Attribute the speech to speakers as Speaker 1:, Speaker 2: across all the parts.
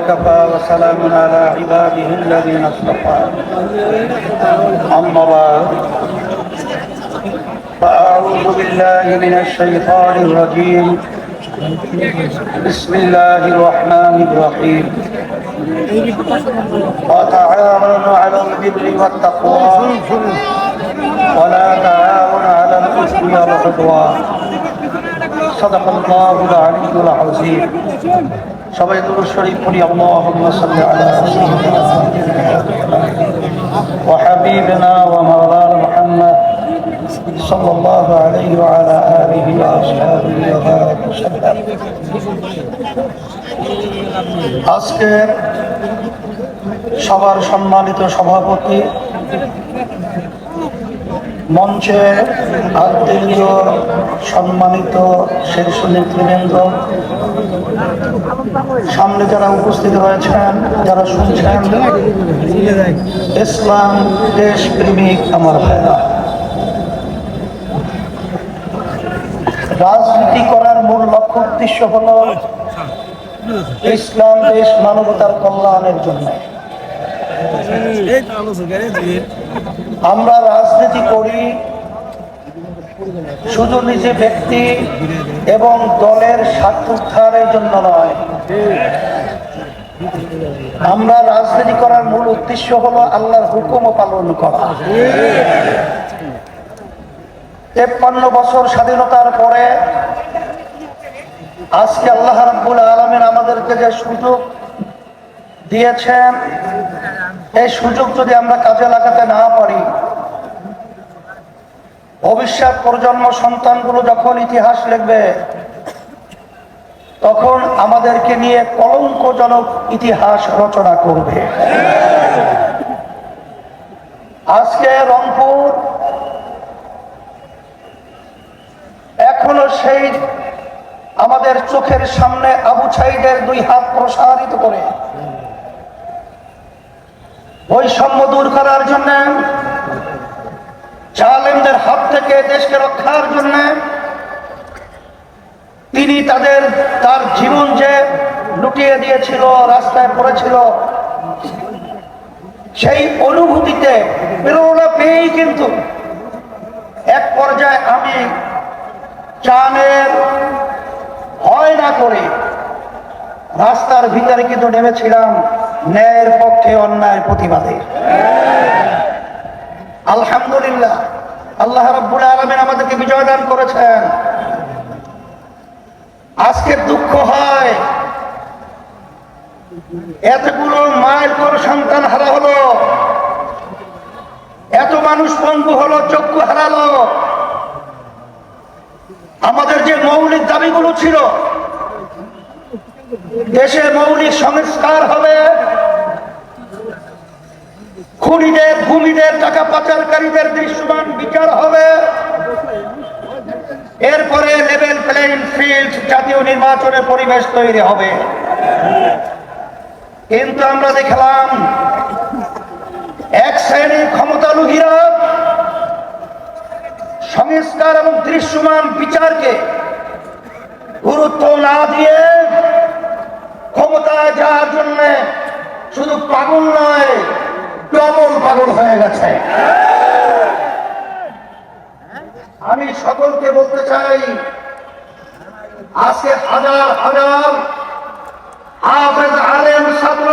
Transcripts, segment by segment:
Speaker 1: وكفى وسلام على عباده الذين اصطفى. أما بعد فأعوذ بالله من الشيطان الرجيم. بسم الله الرحمن الرحيم. وتعاونوا على البر والتقوى. ولا تعاون على الاثم والعدوان. صدق الله العلي العظيم. সবাই দুরুদ শরীফ পড়ি আল্লাহুম্মা সাল্লি আলা সাইয়্যিদিনা ওয়া আজকের সবার সম্মানিত সভাপতি মঞ্চে আত্মীয় সম্মানিত শীর্ষ নেতৃবৃন্দ, সামনে যারা উপস্থিত হয়েছেন যারা শুনছেন, ইসলাম দেশ প্রেমিক আমার ভাইরা। রাজনীতি করার মূল লক্ষ্য, উদ্দেশ্য হল ইসলাম দেশ মানবতার কল্যাণের জন্য। আমরা রাজনীতি করি, শুধু নিজে ব্যক্তি এবং দলের স্বার্থ উদ্ধারের জন্য নয়। আমরা রাজনীতি করার মূল উদ্দেশ্য হলো আল্লাহর হুকুম পালন করা। তেপ্পান্ন বছর স্বাধীনতার পরে আজকে আল্লাহ রাব্বুল আলমের আমাদেরকে যে সুযোগ দিয়েছেন এই সুযোগ যদি আমরা কাজে লাগাতে না পারি, ভবিষ্যৎ প্রজন্ম সন্তানগুলো যখন ইতিহাস লিখবে, তখন আমাদেরকে নিয়ে কলঙ্কজনক ইতিহাস রচনা করবে। আজকে রংপুর, এখনও সেই আমাদের চোখের সামনে আবু ছাইদের দুই হাত প্রসারিত করে বৈষম্য দূর করার জন্য, জালেমদের হাত থেকে দেশকে রক্ষার জন্য তিনি তাদের, তার জীবন যে লুটিয়ে দিয়েছিল, রাস্তায় পড়েছিল, সেই অনুভূতিতে প্রেরণা পেয়েই কিন্তু এক পর্যায়ে আমি চানের হয় না করে রাস্তার ভিতরে কিন্তু নেমেছিলাম। ন্যায়ের পক্ষে অন্যায়ের প্রতিবাদে। আলহামদুলিল্লাহ, আল্লাহ রাব্বুল আলমিন আমাদেরকে বিজয় দান করেছেন। আজকে দুঃখ হয়। এতগুলো মায়ের পর সন্তান হারা হলো। এত মানুষ পঙ্গু হলো, চক্ষু হারালো। আমাদের যে মৌলিক দাবিগুলো ছিল দেশে মৌলিক সংস্কার হবে। খুনিদের, ভূমিদের, টাকা পাচারকারীদের দৃশ্যমান বিচার হবে। এরপরে লেভেল প্লেইং ফিল্ড জাতীয় নির্বাচনের পরিবেশ তৈরি হবে। কিন্তু আমরা দেখলাম, এক শ্রেণির ক্ষমতালুহীরা সংস্কার এবং দৃশ্যমান বিচারকে গুরুত্ব না দিয়ে ক্ষমতায় যাওয়ার জন্য শুধু পাগল নয়, ডবল পাগল হয়ে গেছে। আমি সকলকে বলতে চাই, আজকে হাজার হাজার হাফেজ আলেম ছাত্র,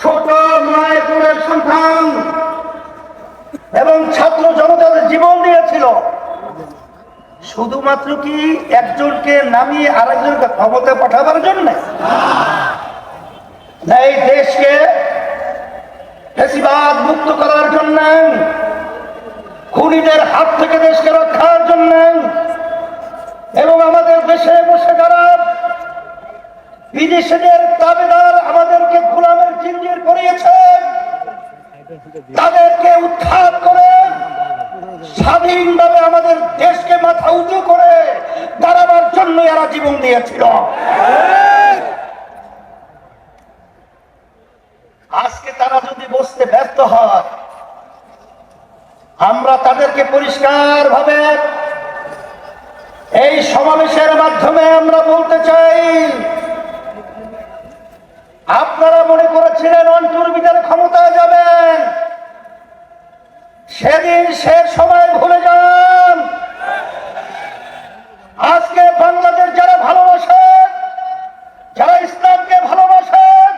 Speaker 1: ছোট মায়ের সন্তান এবং ছাত্র জনতাদের জীবন দিয়েছিল। শুধুমাত্র কি একজনকে নামিয়ে আরেকজনকে ক্ষমতা পাঠাবার জন্য? এই দেশকে ফেসিবাদ মুক্ত করার জন্য, খুনিদের হাত থেকে দেশকে রক্ষার জন্য, এবং আমাদের দেশে বসে যারা বিদেশিদের দাবিদার আমাদেরকে গোলামের জিঞ্জির করিয়েছে, তাদেরকে উৎখাত করে, স্বাধীনভাবে আমাদের দেশকে মাথা উঁচু করে দাঁড়াবার জন্য এরা জীবন দিয়েছিল। আজকে তারা যদি বসতে ব্যর্থ হয়, আমরা তাদেরকে পরিষ্কার ভাবে এই সমাবেশের মাধ্যমে আমরা বলতে চাই, আপনারা মনে করেছিলেন অন্টুর বিদার ক্ষমতায় যাবেন, সেদিন সে সময় ভুলে যান আজকে বাংলাদেশ যারা ভালোবাসেন যারা ইসলামকে ভালোবাসেন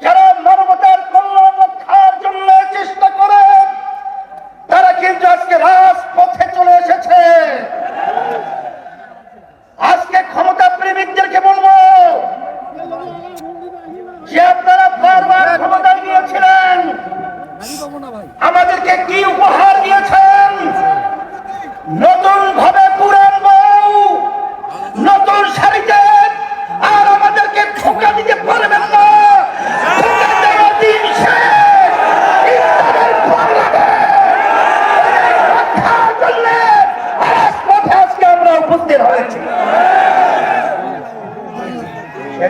Speaker 1: যারা মানবতার কল্যাণ রক্ষার জন্য চেষ্টা করেন তারা কিন্তু আজকে রাজপথে চলে এসেছে আজকে ক্ষমতা প্রেমিকদেরকে বলব যে আপনারা বারবার ক্ষমতা দিয়েছিলেন আমাদেরকে কি উপহার দিয়েছেন নতুন ভাবে পুরান বউ নতুন শাড়িতে আর আমাদেরকে ঠোকা দিতে পারবেন না ঠোকা দেওয়ার দিন শেষ। ইসলামের বাংলাদেশ রক্ষার জন্য রাজপথে আজকে আমরা উপস্থিত হয়েছি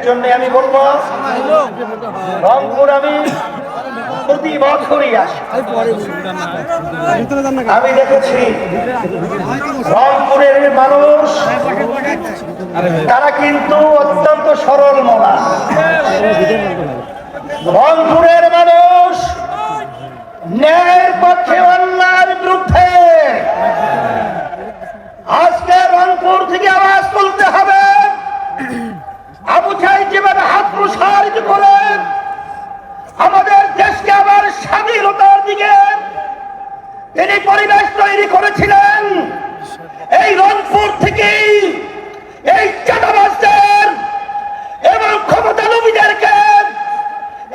Speaker 1: সেজন্য আমি বলব, রংপুর আমি প্রতি বছরই আসি। আমি দেখেছি রংপুরের মানুষ, তারা কিন্তু অত্যন্ত সরল মনা। রংপুরের মানুষ ন্যায়ের পক্ষে অন্যায়ের বিরুদ্ধে। আজকে রংপুর থেকে আওয়াজ তুলতে হবে আবু সাহেব যেভাবে হাত প্রসারিত করেন আমাদের দেশকে আবার স্বাধীনতার দিকে তিনি পরিবেশ তৈরি করেছিলেন এই রংপুর থেকেই এই চাঁদাবাসদের এবং ক্ষমতা নবীদেরকে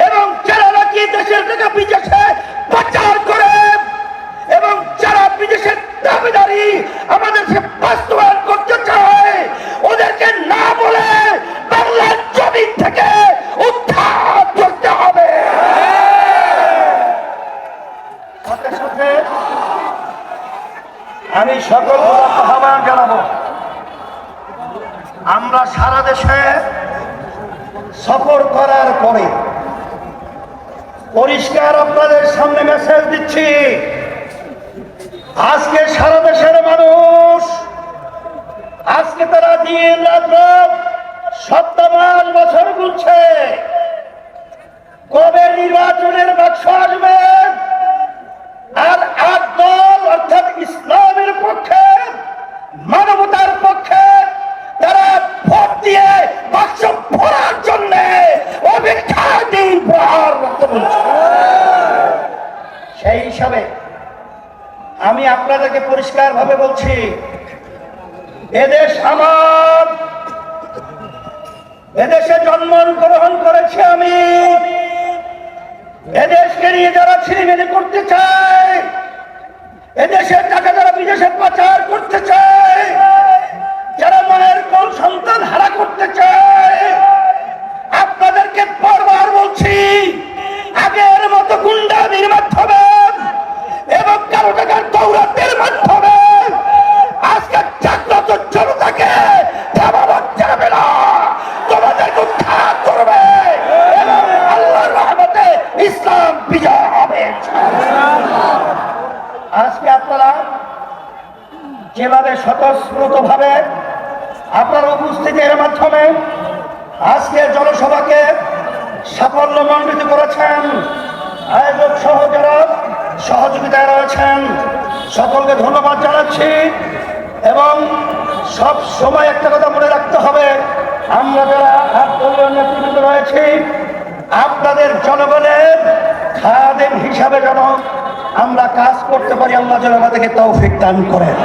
Speaker 1: এবং যারা নাকি দেশের টাকা বিদেশে পাচার করে এবং যারা বিদেশের দাবিদারি আমাদের সে বাস্তবায়ন করতে চায় ওদেরকে না বলে বাংলার জমিন থেকে উদ্ধার করতে হবে সাথে সাথে আমি সকল আহ্বান জানাব। আমরা সারা দেশে সফর করার পরে পরিষ্কার আপনাদের সামনে মেসেজ দিচ্ছি। আজকে সারা দেশের মানুষ, আজকে তারা দিন রাত সপ্তাহ মাস বছর গুনছে। কবে নির্বাচনের বাক্স আসবে? আর আট দল, অর্থাৎ পক্ষে মানবতার পক্ষে তারা ভোট দিয়ে বাক্স ভরার জন্য অপেক্ষা দিন প্রহার করতে বলছে। সেই হিসাবে আমি আপনাদেরকে পরিষ্কার ভাবে বলছি এদেশ আমার। এদেশে জন্মগ্রহণ করেছি আমি। এদেশকে নিয়ে যারা ছিনিমিনি করতে চায় এদেশের টাকা যারা বিদেশে পাচার করতে চায়, যারা মায়ের কোন সন্তান হারা করতে চায়, আপনাদেরকে বারবার বলছি, আগের মতো গুন্ডামির মাধ্যমে এবং কারও টাকার দৌরাতের মাধ্যমে আজকে জাগ্রত জনতাকে থামানো যাবে না তোমাদেরকে উদ্ধার করবে এবং আল্লাহর রহমতে ইসলাম বিজয় হবে আজকে আপনারা যেভাবে স্বতঃস্ফূর্ত ভাবে আপনার উপস্থিতির মাধ্যমে আজকে জনসভাকে সাফল্যমণ্ডিত করেছেন, আয়োজক সহ যারা সহযোগিতায় রয়েছেন, সকলকে ধন্যবাদ জানাচ্ছি এবং সব সময় একটা কথা মনে রাখতে হবে, আমরা যারা আন্দোলন নেতৃত্ব রয়েছি, আপনাদের জনগণের খাদেম হিসাবে যেন আমরা কাজ করতে পারি আল্লাহ যেন আমাদেরকে তাও ফিক দান করেন।